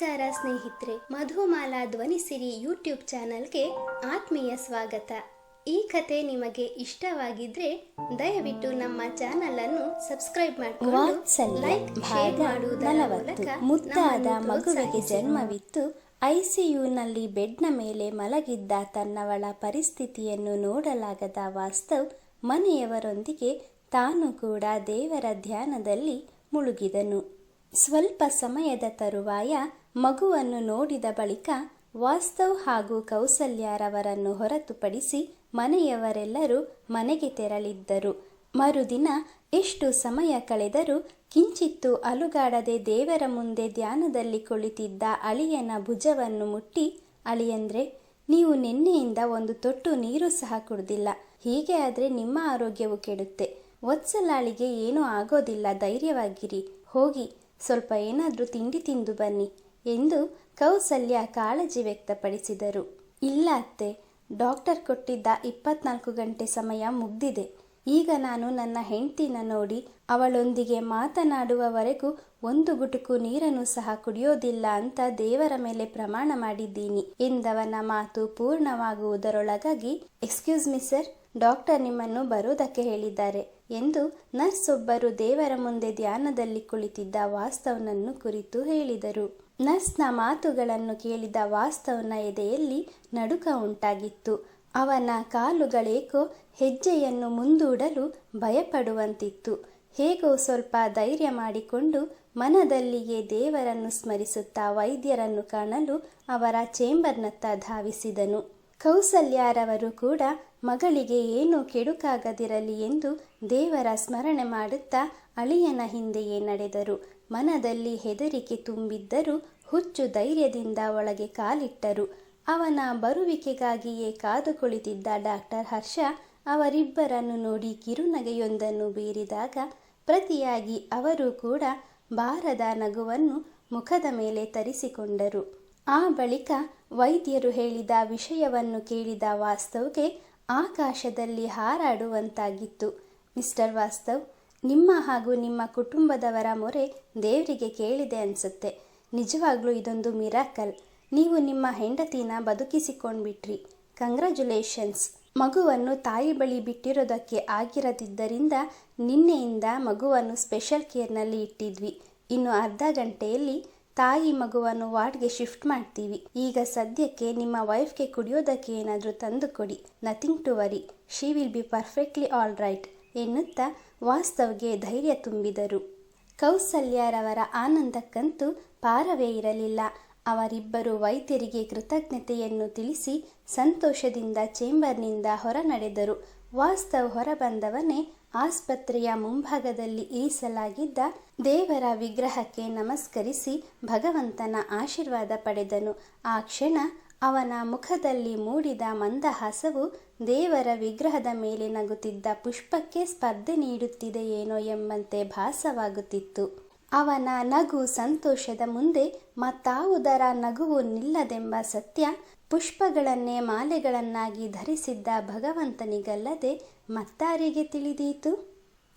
ನಮಸ್ಕಾರ ಸ್ನೇಹಿತರೆ ಮಧುಮಾಲಾ ಧ್ವನಿಸಿರಿ ಯೂಟ್ಯೂಬ್ ಚಾನಲ್ಗೆ ಆತ್ಮೀಯ ಸ್ವಾಗತ. ಈ ಕತೆ ನಿಮಗೆ ಇಷ್ಟವಾಗಿದ್ರೆ ದಯವಿಟ್ಟು ನಮ್ಮ ಚಾನೆಲ್ ಅನ್ನು ಸಬ್ಸ್ಕ್ರೈಬ್ ಮೂಲಕ ಮುದ್ದಾದ ಮಗುವಿಗೆ. ಜನ್ಮವಿತ್ತು. ಐಸಿಯುನಲ್ಲಿ ಬೆಡ್ನ ಮೇಲೆ ಮಲಗಿದ್ದ ತನ್ನವಳ ಪರಿಸ್ಥಿತಿಯನ್ನು ನೋಡಲಾಗದ ವಾಸ್ತವ್ ಮನೆಯವರೊಂದಿಗೆ ತಾನು ಕೂಡ ದೇವರ ಧ್ಯಾನದಲ್ಲಿ ಮುಳುಗಿದನು. ಸ್ವಲ್ಪ ಸಮಯದ ತರುವಾಯ ಮಗುವನ್ನು ನೋಡಿದ ಬಳಿಕ ವಾಸ್ತವ್ ಹಾಗೂ ಕೌಸಲ್ಯಾರವರನ್ನು ಹೊರತುಪಡಿಸಿ ಮನೆಯವರೆಲ್ಲರೂ ಮನೆಗೆ ತೆರಳಿದ್ದರು. ಮರುದಿನ ಎಷ್ಟು ಸಮಯ ಕಳೆದರೂ ಕಿಂಚಿತ್ತು ಅಲುಗಾಡದೆ ದೇವರ ಮುಂದೆ ಧ್ಯಾನದಲ್ಲಿ ಕುಳಿತಿದ್ದ ಅಳಿಯನ ಭುಜವನ್ನು ಮುಟ್ಟಿ, ಅಳಿಯಂದ್ರೆ, ನೀವು ನಿನ್ನೆಯಿಂದ ಒಂದು ತೊಟ್ಟು ನೀರು ಸಹ ಕುಡ್ದಿಲ್ಲ. ಹೀಗೆ ಆದರೆ ನಿಮ್ಮ ಆರೋಗ್ಯವು ಕೆಡುತ್ತೆ. ವತ್ಸಲಾಳಿಗೆ ಏನೂ ಆಗೋದಿಲ್ಲ. ಧೈರ್ಯವಾಗಿರಿ. ಹೋಗಿ. ಸ್ವಲ್ಪ ಏನಾದರೂ ತಿಂಡಿ ತಿಂದು ಬನ್ನಿ ಎಂದು ಕೌಸಲ್ಯ ಕಾಳಜಿ ವ್ಯಕ್ತಪಡಿಸಿದರು. ಇಲ್ಲ ಅತ್ತೆ, ಡಾಕ್ಟರ್ ಕೊಟ್ಟಿದ್ದ ಇಪ್ಪತ್ನಾಲ್ಕು ಗಂಟೆ ಸಮಯ ಮುಗ್ದಿದೆ. ಈಗ ನಾನು ನನ್ನ ಹೆಂಡ್ತಿನ ನೋಡಿ ಅವಳೊಂದಿಗೆ ಮಾತನಾಡುವವರೆಗೂ ಒಂದು ಗುಟುಕು ನೀರನ್ನು ಸಹ ಕುಡಿಯೋದಿಲ್ಲ ಅಂತ ದೇವರ ಮೇಲೆ ಪ್ರಮಾಣ ಮಾಡಿದ್ದೀನಿ ಎಂದವನ ಮಾತು ಪೂರ್ಣವಾಗುವುದರೊಳಗಾಗಿ ಎಕ್ಸ್ಕ್ಯೂಸ್ ಮಿ ಸರ್ ಡಾಕ್ಟರ್ ನಿಮ್ಮನ್ನು ಬರೋದಕ್ಕೆ ಹೇಳಿದ್ದಾರೆ. ಎಂದು ನರ್ಸ್ ದೇವರ ಮುಂದೆ ಧ್ಯಾನದಲ್ಲಿ ಕುಳಿತಿದ್ದ ವಾಸ್ತವನನ್ನು ಕುರಿತು ಹೇಳಿದರು. ನರ್ಸ್ನ ಮಾತುಗಳನ್ನು ಕೇಳಿದ ವಾಸ್ತವನ ಎದೆಯಲ್ಲಿ ನಡುಕ ಉಂಟಾಗಿತ್ತು. ಅವನ ಕಾಲುಗಳೇಕೋ ಹೆಜ್ಜೆಯನ್ನು ಮುಂದೂಡಲು ಭಯಪಡುವಂತಿತ್ತು. ಹೇಗೋ ಸ್ವಲ್ಪ ಧೈರ್ಯ ಮಾಡಿಕೊಂಡು ಮನದಲ್ಲಿಯೇ ದೇವರನ್ನು ಸ್ಮರಿಸುತ್ತಾ ವೈದ್ಯರನ್ನು ಕಾಣಲು ಅವರ ಚೇಂಬರ್ನತ್ತ ಧಾವಿಸಿದನು. ಕೌಸಲ್ಯಾರವರು ಕೂಡ ಮಗಳಿಗೆ ಏನೂ ಕೆಡುಕಾಗದಿರಲಿ ಎಂದು ದೇವರ ಸ್ಮರಣೆ ಮಾಡುತ್ತಾ ಅಳಿಯನ ಹಿಂದೆಯೇ ನಡೆದರು. ಮನದಲ್ಲಿ ಹೆದರಿಕೆ ತುಂಬಿದ್ದರೂ ಹುಚ್ಚು ಧೈರ್ಯದಿಂದ ಒಳಗೆ ಕಾಲಿಟ್ಟರು. ಅವನ ಬರುವಿಕೆಗಾಗಿಯೇ ಕಾದು ಕುಳಿತಿದ್ದ ಡಾಕ್ಟರ್ ಹರ್ಷ ಅವರಿಬ್ಬರನ್ನು ನೋಡಿ ಕಿರುನಗೆಯೊಂದನ್ನು ಬೀರಿದಾಗ ಪ್ರತಿಯಾಗಿ ಅವರು ಕೂಡ ಬಾರದ ನಗುವನ್ನು ಮುಖದ ಮೇಲೆ ತರಿಸಿಕೊಂಡರು. ಆ ಬಳಿಕ ವೈದ್ಯರು ಹೇಳಿದ ವಿಷಯವನ್ನು ಕೇಳಿದ ವಾಸ್ತವ್ಗೆ ಆಕಾಶದಲ್ಲಿ ಹಾರಾಡುವಂತಾಗಿತ್ತು. ಮಿಸ್ಟರ್ ವಾಸ್ತವ್, ನಿಮ್ಮ ಹಾಗೂ ನಿಮ್ಮ ಕುಟುಂಬದವರ ಮೊರೆ ದೇವರಿಗೆ ಕೇಳಿದೆ ಅನ್ಸುತ್ತೆ. ನಿಜವಾಗ್ಲೂ ಇದೊಂದು ಮಿರಾಕಲ್. ನೀವು ನಿಮ್ಮ ಹೆಂಡತಿನ ಬದುಕಿಸಿಕೊಂಡ್ಬಿಟ್ರಿ. ಕಂಗ್ರ್ಯಾಚುಲೇಷನ್ಸ್. ಮಗುವನ್ನು ತಾಯಿ ಬಳಿ ಬಿಟ್ಟಿರೋದಕ್ಕೆ ಆಗಿರದಿದ್ದರಿಂದ ನಿನ್ನೆಯಿಂದ ಮಗುವನ್ನು ಸ್ಪೆಷಲ್ ಕೇರ್ನಲ್ಲಿ ಇಟ್ಟಿದ್ವಿ. ಇನ್ನು ಅರ್ಧ ಗಂಟೆಯಲ್ಲಿ ತಾಯಿ ಮಗುವನ್ನು ವಾರ್ಡ್ಗೆ ಶಿಫ್ಟ್ ಮಾಡ್ತೀವಿ. ಈಗ ಸದ್ಯಕ್ಕೆ ನಿಮ್ಮ ವೈಫ್ಗೆ ಕುಡಿಯೋದಕ್ಕೆ ಏನಾದರೂ ತಂದು ಕೊಡಿ. Nothing to worry she will be perfectly all right ಎನ್ನುತ್ತಾ ವಾಸ್ತವ್ಗೆ ಧೈರ್ಯ ತುಂಬಿದರು. ಕೌಸಲ್ಯರವರ ಆನಂದಕ್ಕಂತೂ ಪಾರವೇ ಇರಲಿಲ್ಲ. ಅವರಿಬ್ಬರು ವೈದ್ಯರಿಗೆ ಕೃತಜ್ಞತೆಯನ್ನು ತಿಳಿಸಿ ಸಂತೋಷದಿಂದ ಚೇಂಬರ್ನಿಂದ ಹೊರ ನಡೆದರು ವಾಸ್ತವ್ ಹೊರಬಂದವನೇ ಆಸ್ಪತ್ರೆಯ ಮುಂಭಾಗದಲ್ಲಿ ಇರಿಸಲಾಗಿದ್ದ ದೇವರ ವಿಗ್ರಹಕ್ಕೆ ನಮಸ್ಕರಿಸಿ ಭಗವಂತನ ಆಶೀರ್ವಾದ ಪಡೆದನು. ಆ ಕ್ಷಣ ಅವನ ಮುಖದಲ್ಲಿ ಮೂಡಿದ ಮಂದಹಾಸವು ದೇವರ ವಿಗ್ರಹದ ಮೇಲೆ ನಗುತ್ತಿದ್ದ ಪುಷ್ಪಕ್ಕೆ ಸ್ಪರ್ಧೆ ನೀಡುತ್ತಿದೆಯೇನೋ ಎಂಬಂತೆ ಭಾಸವಾಗುತ್ತಿತ್ತು. ಅವನ ನಗು ಸಂತೋಷದ ಮುಂದೆ ಮತ್ತಾವುದರ ನಗುವು ನಿಲ್ಲದೆಂಬ ಸತ್ಯ ಪುಷ್ಪಗಳನ್ನೇ ಮಾಲೆಗಳನ್ನಾಗಿ ಧರಿಸಿದ್ದ ಭಗವಂತನಿಗಲ್ಲದೆ ಮತ್ತಾರಿಗೆ ತಿಳಿದೀತು?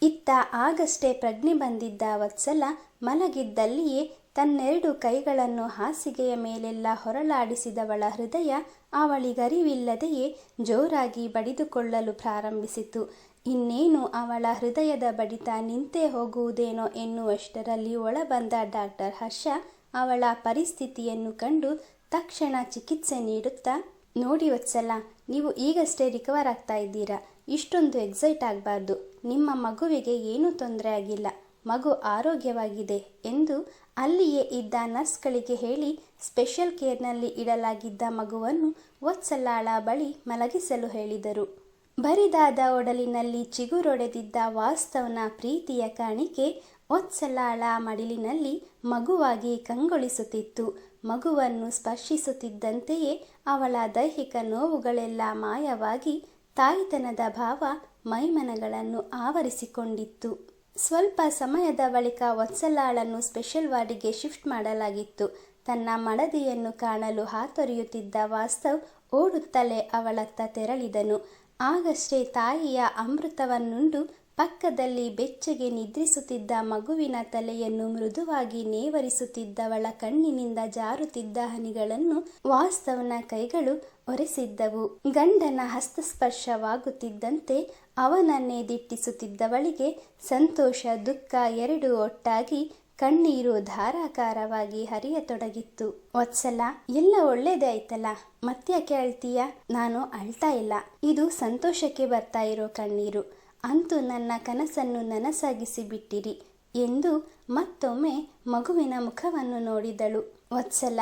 ಇತ್ತ ಆಗಷ್ಟೇ ಪ್ರಜ್ಞೆ ಬಂದಿದ್ದ ವತ್ಸಲ ಮಲಗಿದ್ದಲ್ಲಿಯೇ ತನ್ನೆರಡು ಕೈಗಳನ್ನು ಹಾಸಿಗೆಯ ಮೇಲೆಲ್ಲ ಹೊರಳಾಡಿಸಿದವಳ ಹೃದಯ ಅವಳಿಗರಿವಿಲ್ಲದೆಯೇ ಜೋರಾಗಿ ಬಡಿದುಕೊಳ್ಳಲು ಪ್ರಾರಂಭಿಸಿತು. ಇನ್ನೇನು ಅವಳ ಹೃದಯದ ಬಡಿತ ನಿಂತೇ ಹೋಗುವುದೇನೋ ಎನ್ನುವಷ್ಟರಲ್ಲಿ ಒಳಬಂದ ಡಾಕ್ಟರ್ ಹರ್ಷ ಅವಳ ಪರಿಸ್ಥಿತಿಯನ್ನು ಕಂಡು ತಕ್ಷಣ ಚಿಕಿತ್ಸೆ ನೀಡುತ್ತಾ, ನೋಡಿ ವತ್ಸಲ, ನೀವು ಈಗಷ್ಟೇ ರಿಕವರ್ ಆಗ್ತಾ ಇದ್ದೀರಾ? ಇಷ್ಟೊಂದು ಎಕ್ಸೈಟ್ ಆಗಬಾರ್ದು. ನಿಮ್ಮ ಮಗುವಿಗೆ ಏನೂ ತೊಂದರೆ ಆಗಿಲ್ಲ. ಮಗು ಆರೋಗ್ಯವಾಗಿದೆ ಎಂದು ಅಲ್ಲಿಯೇ ಇದ್ದ ನರ್ಸ್ಗಳಿಗೆ ಹೇಳಿ ಸ್ಪೆಷಲ್ ಕೇರ್ನಲ್ಲಿ ಇಡಲಾಗಿದ್ದ ಮಗುವನ್ನು ವತ್ಸಲಾಳ ಬಳಿ ಮಲಗಿಸಲು ಹೇಳಿದರು. ಬರಿದಾದ ಒಡಲಿನಲ್ಲಿ ಚಿಗುರೊಡೆದಿದ್ದ ವಾಸ್ತವನ ಪ್ರೀತಿಯ ಕಾಣಿಕೆ ಒತ್ಸಲಾಳ ಮಡಿಲಿನಲ್ಲಿ ಮಗುವಾಗಿ ಕಂಗೊಳಿಸುತ್ತಿತ್ತು. ಮಗುವನ್ನು ಸ್ಪರ್ಶಿಸುತ್ತಿದ್ದಂತೆಯೇ ಅವಳ ದೈಹಿಕ ನೋವುಗಳೆಲ್ಲ ಮಾಯವಾಗಿ ತಾಯ್ತನದ ಭಾವ ಮೈಮನಗಳನ್ನು ಆವರಿಸಿಕೊಂಡಿತ್ತು. ಸ್ವಲ್ಪ ಸಮಯದ ಬಳಿಕ ವತ್ಸಲಾಳನ್ನು ಸ್ಪೆಷಲ್ ವಾರ್ಡಿಗೆ ಶಿಫ್ಟ್ ಮಾಡಲಾಗಿತ್ತು. ತನ್ನ ಮಡದಿಯನ್ನು ಕಾಣಲು ಹಾತೊರೆಯುತ್ತಿದ್ದ ವಾಸ್ತವ್ ಓಡುತ್ತಲೇ ಅವಳತ್ತ ತೆರಳಿದನು. ಆಗಷ್ಟೇ ತಾಯಿಯ ಅಮೃತವನ್ನುಂಡು ಪಕ್ಕದಲ್ಲಿ ಬೆಚ್ಚಗೆ ನಿದ್ರಿಸುತ್ತಿದ್ದ ಮಗುವಿನ ತಲೆಯನ್ನು ಮೃದುವಾಗಿ ನೇವರಿಸುತ್ತಿದ್ದವಳ ಕಣ್ಣಿನಿಂದ ಜಾರುತ್ತಿದ್ದ ಹನಿಗಳನ್ನು ವಾಸ್ತವನ ಕೈಗಳು ಒರೆಸಿದ್ದವು. ಗಂಡನ ಹಸ್ತಸ್ಪರ್ಶವಾಗುತ್ತಿದ್ದಂತೆ ಅವನನ್ನೇ ದಿಟ್ಟಿಸುತ್ತಿದ್ದವಳಿಗೆ ಸಂತೋಷ, ದುಃಖ ಎರಡೂ ಒಟ್ಟಾಗಿ ಕಣ್ಣೀರು ಧಾರಾಕಾರವಾಗಿ ಹರಿಯತೊಡಗಿತ್ತು. ವತ್ಸಲ, ಎಲ್ಲ ಒಳ್ಳೇದೇ ಆಯ್ತಲ್ಲ? ಮತ್ತ್ಯಾಕೆ ಅಳ್ತೀಯ? ನಾನು ಅಳ್ತಾ ಇಲ್ಲ. ಇದು ಸಂತೋಷಕ್ಕೆ ಬರ್ತಾ ಇರೋ ಕಣ್ಣೀರು. ಅಂತೂ ನನ್ನ ಕನಸನ್ನು ನನಸಾಗಿಸಿ ಬಿಟ್ಟಿರಿ ಎಂದು ಮತ್ತೊಮ್ಮೆ ಮಗುವಿನ ಮುಖವನ್ನು ನೋಡಿದಳು. ವತ್ಸಲ,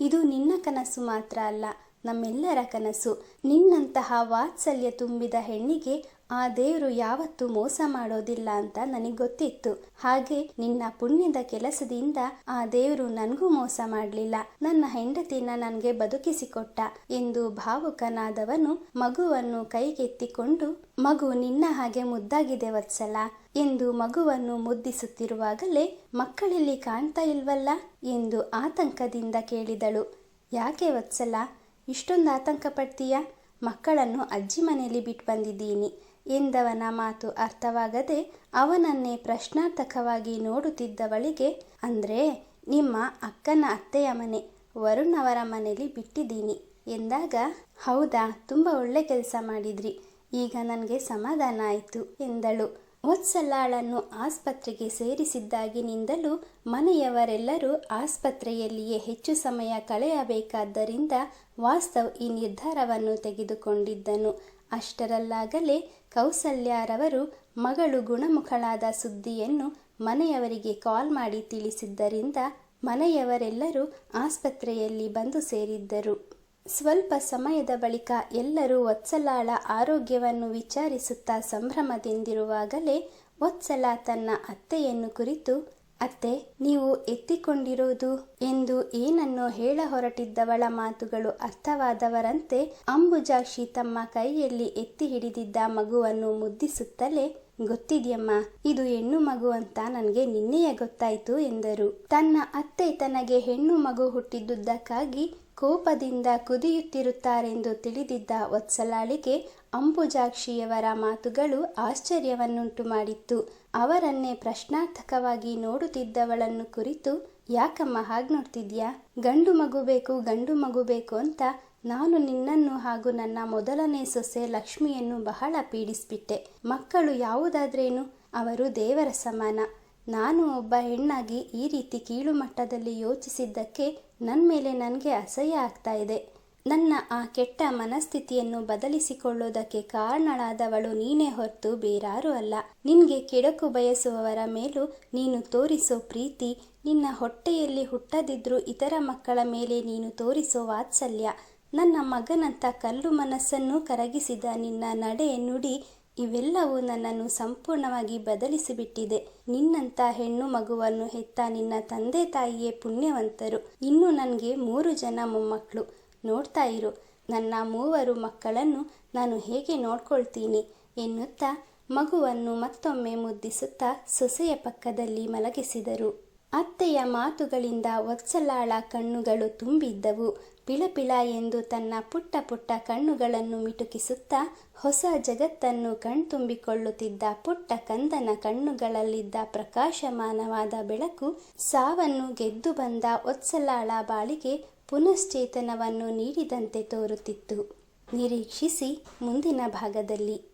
ಇದು ನಿನ್ನ ಕನಸು ಮಾತ್ರ ಅಲ್ಲ, ನಮ್ಮೆಲ್ಲರ ಕನಸು. ನಿನ್ನಂತಹ ವಾತ್ಸಲ್ಯ ತುಂಬಿದ ಹೆಣ್ಣಿಗೆ ಆ ದೇವರು ಯಾವತ್ತೂ ಮೋಸ ಮಾಡೋದಿಲ್ಲ ಅಂತ ನನಗೆ ಗೊತ್ತಿತ್ತು. ಹಾಗೆ ನಿನ್ನ ಪುಣ್ಯದ ಕೆಲಸದಿಂದ ಆ ದೇವರು ನನಗೂ ಮೋಸ ಮಾಡಲಿಲ್ಲ. ನನ್ನ ಹೆಂಡತಿನ ನನಗೆ ಬದುಕಿಸಿಕೊಟ್ಟ ಎಂದು ಭಾವುಕನಾದವನು ಮಗುವನ್ನು ಕೈಗೆತ್ತಿಕೊಂಡು, ಮಗು, ನಿನ್ನ ಹಾಗೆ ಮುದ್ದಾಗಿದೆ ವತ್ಸಲ ಎಂದು ಮಗುವನ್ನು ಮುದ್ದಿಸುತ್ತಿರುವಾಗಲೇ ಮಕ್ಕಳಲ್ಲಿ ಕಾಣ್ತಾ ಇಲ್ವಲ್ಲ ಎಂದು ಆತಂಕದಿಂದ ಕೇಳಿದಳು. ಯಾಕೆ ವತ್ಸಲ? ಇಷ್ಟೊಂದು ಆತಂಕ ಪಡ್ತೀಯ? ಮಕ್ಕಳನ್ನು ಅಜ್ಜಿ ಮನೆಯಲ್ಲಿ ಬಿಟ್ಟು ಬಂದಿದ್ದೀನಿ ಎಂದವನ ಮಾತು ಅರ್ಥವಾಗದೆ ಅವನನ್ನೇ ಪ್ರಶ್ನಾರ್ಥಕವಾಗಿ ನೋಡುತ್ತಿದ್ದವಳಿಗೆ, ಅಂದ್ರೆ ನಿಮ್ಮ ಅಕ್ಕನ ಅತ್ತೆಯ ಮನೆ ವರುಣ್ ಅವರ ಮನೆಯಲ್ಲಿ ಬಿಟ್ಟಿದ್ದೀನಿ ಎಂದಾಗ, ಹೌದಾ, ತುಂಬ ಒಳ್ಳೆ ಕೆಲಸ ಮಾಡಿದ್ರಿ, ಈಗ ನನಗೆ ಸಮಾಧಾನ ಆಯಿತು ಎಂದಳು. ವತ್ಸಲಾಳನ್ನು ಆಸ್ಪತ್ರೆಗೆ ಸೇರಿಸಿದ್ದಾಗಿನಿಂದಲೂ ಮನೆಯವರೆಲ್ಲರೂ ಆಸ್ಪತ್ರೆಯಲ್ಲಿಯೇ ಹೆಚ್ಚು ಸಮಯ ಕಳೆಯಬೇಕಾದ್ದರಿಂದ ವಾಸ್ತವ್ ಈ ನಿರ್ಧಾರವನ್ನು ತೆಗೆದುಕೊಂಡಿದ್ದನು. ಅಷ್ಟರಲ್ಲಾಗಲೇ ಕೌಸಲ್ಯಾರವರು ಮಗಳು ಗುಣಮುಖಳಾದ ಸುದ್ದಿಯನ್ನು ಮನೆಯವರಿಗೆ ಕಾಲ್ ಮಾಡಿ ತಿಳಿಸಿದ್ದರಿಂದ ಮನೆಯವರೆಲ್ಲರೂ ಆಸ್ಪತ್ರೆಯಲ್ಲಿ ಬಂದು ಸೇರಿದ್ದರು. ಸ್ವಲ್ಪ ಸಮಯದ ಬಳಿಕ ಎಲ್ಲರೂ ವತ್ಸಲಾಳ ಆರೋಗ್ಯವನ್ನು ವಿಚಾರಿಸುತ್ತಾ ಸಂಭ್ರಮದಿಂದಿರುವಾಗಲೇ ವತ್ಸಲ ತನ್ನ ಅತ್ತೆಯನ್ನು ಕುರಿತು ಅತ್ತೆ, ನೀವು ಎತ್ತಿಕೊಂಡಿರುವುದು ಎಂದು ಏನನ್ನೋ ಹೇಳ ಹೊರಟಿದ್ದವಳ ಮಾತುಗಳು ಅರ್ಥವಾದವರಂತೆ ಅಂಬುಜಾಕ್ಷಿ ತಮ್ಮ ಕೈಯಲ್ಲಿ ಎತ್ತಿ ಹಿಡಿದಿದ್ದ ಮಗುವನ್ನು ಮುದ್ದಿಸುತ್ತಲೇ, ಗೊತ್ತಿದ್ಯಮ್ಮ, ಇದು ಹೆಣ್ಣು ಮಗು ಅಂತ ನನಗೆ ನಿನ್ನೆಯೇ ಗೊತ್ತಾಯ್ತು ಎಂದರು. ತನ್ನ ಅತ್ತೆ ತನಗೆ ಹೆಣ್ಣು ಮಗು ಹುಟ್ಟಿದ್ದುದಕ್ಕಾಗಿ ಕೋಪದಿಂದ ಕುದಿಯುತ್ತಿರುತ್ತಾರೆಂದು ತಿಳಿದಿದ್ದ ವತ್ಸಲಾಳಿಗೆ ಅಂಬುಜಾಕ್ಷಿಯವರ ಮಾತುಗಳು ಆಶ್ಚರ್ಯವನ್ನುಂಟು ಮಾಡಿತ್ತು ಅವರನ್ನೇ ಪ್ರಶ್ನಾರ್ಥಕವಾಗಿ ನೋಡುತ್ತಿದ್ದವಳನ್ನು ಕುರಿತು, ಯಾಕಮ್ಮ ಹಾಗೆ ನೋಡ್ತಿದ್ಯಾ? ಗಂಡು ಮಗು ಬೇಕು, ಗಂಡು ಮಗು ಬೇಕು ಅಂತ ನಾನು ನಿನ್ನನ್ನು ಹಾಗೂ ನನ್ನ ಮೊದಲನೇ ಸೊಸೆ ಲಕ್ಷ್ಮಿಯನ್ನು ಬಹಳ ಪೀಡಿಸ್ಬಿಟ್ಟೆ. ಮಕ್ಕಳು ಯಾವುದಾದ್ರೇನು? ಅವರು ದೇವರ ಸಮಾನ. ನಾನು ಒಬ್ಬ ಹೆಣ್ಣಾಗಿ ಈ ರೀತಿ ಕೀಳು ಮಟ್ಟದಲ್ಲಿ ಯೋಚಿಸಿದ್ದಕ್ಕೆ ನನ್ನ ಮೇಲೆ ನನಗೆ ಅಸಹ್ಯ ಆಗ್ತಾ ಇದೆ. ನನ್ನ ಆ ಕೆಟ್ಟ ಮನಸ್ಥಿತಿಯನ್ನು ಬದಲಿಸಿಕೊಳ್ಳೋದಕ್ಕೆ ಕಾರಣಳಾದವಳು ನೀನೇ ಹೊರತು ಬೇರಾರೂ ಅಲ್ಲ. ನಿನಗೆ ಕೆಡಕು ಬಯಸುವವರ ಮೇಲೂ ನೀನು ತೋರಿಸೋ ಪ್ರೀತಿ, ನಿನ್ನ ಹೊಟ್ಟೆಯಲ್ಲಿ ಹುಟ್ಟದಿದ್ರೂ ಇತರ ಮಕ್ಕಳ ಮೇಲೆ ನೀನು ತೋರಿಸೋ ವಾತ್ಸಲ್ಯ. ನನ್ನ ಮಗನಂತ ಕಲ್ಲು ಮನಸ್ಸನ್ನು ಕರಗಿಸಿದ ನಿನ್ನ ನಡೆ ನುಡಿ ಇವೆಲ್ಲವೂ ನನ್ನನ್ನು ಸಂಪೂರ್ಣವಾಗಿ ಬದಲಿಸಿಬಿಟ್ಟಿದೆ. ನಿನ್ನಂಥ ಹೆಣ್ಣು ಮಗುವನ್ನು ಹೆತ್ತ ನಿನ್ನ ತಂದೆ ತಾಯಿಯೇ ಪುಣ್ಯವಂತರು. ಇನ್ನು ನನಗೆ ಮೂರು ಜನ ಮೊಮ್ಮಕ್ಕಳು. ನೋಡ್ತಾ ಇರು, ನನ್ನ ಮೂವರು ಮಕ್ಕಳನ್ನು ನಾನು ಹೇಗೆ ನೋಡ್ಕೊಳ್ತೀನಿ ಎನ್ನುತ್ತಾ ಮಗುವನ್ನು ಮತ್ತೊಮ್ಮೆ ಮುದ್ದಿಸುತ್ತಾ ಸೊಸೆಯ ಪಕ್ಕದಲ್ಲಿ ಮಲಗಿಸಿದರು. ಅತ್ತೆಯ ಮಾತುಗಳಿಂದ ವತ್ಸಲಾಳ ಕಣ್ಣುಗಳು ತುಂಬಿದ್ದವು. ಪಿಳಪಿಳ ಎಂದು ತನ್ನ ಪುಟ್ಟ ಪುಟ್ಟ ಕಣ್ಣುಗಳನ್ನು ಮಿಟುಕಿಸುತ್ತಾ ಹೊಸ ಜಗತ್ತನ್ನು ಕಣ್ತುಂಬಿಕೊಳ್ಳುತ್ತಿದ್ದ ಪುಟ್ಟ ಕಂದನ ಕಣ್ಣುಗಳಲ್ಲಿದ್ದ ಪ್ರಕಾಶಮಾನವಾದ ಬೆಳಕು ಸಾವನ್ನು ಗೆದ್ದು ಬಂದ ಒತ್ಸಲಾಳ ಬಾಳಿಗೆ ಪುನಶ್ಚೇತನವನ್ನು ನೀಡಿದಂತೆ ತೋರುತ್ತಿತ್ತು. ನಿರೀಕ್ಷಿಸಿ ಮುಂದಿನ ಭಾಗದಲ್ಲಿ.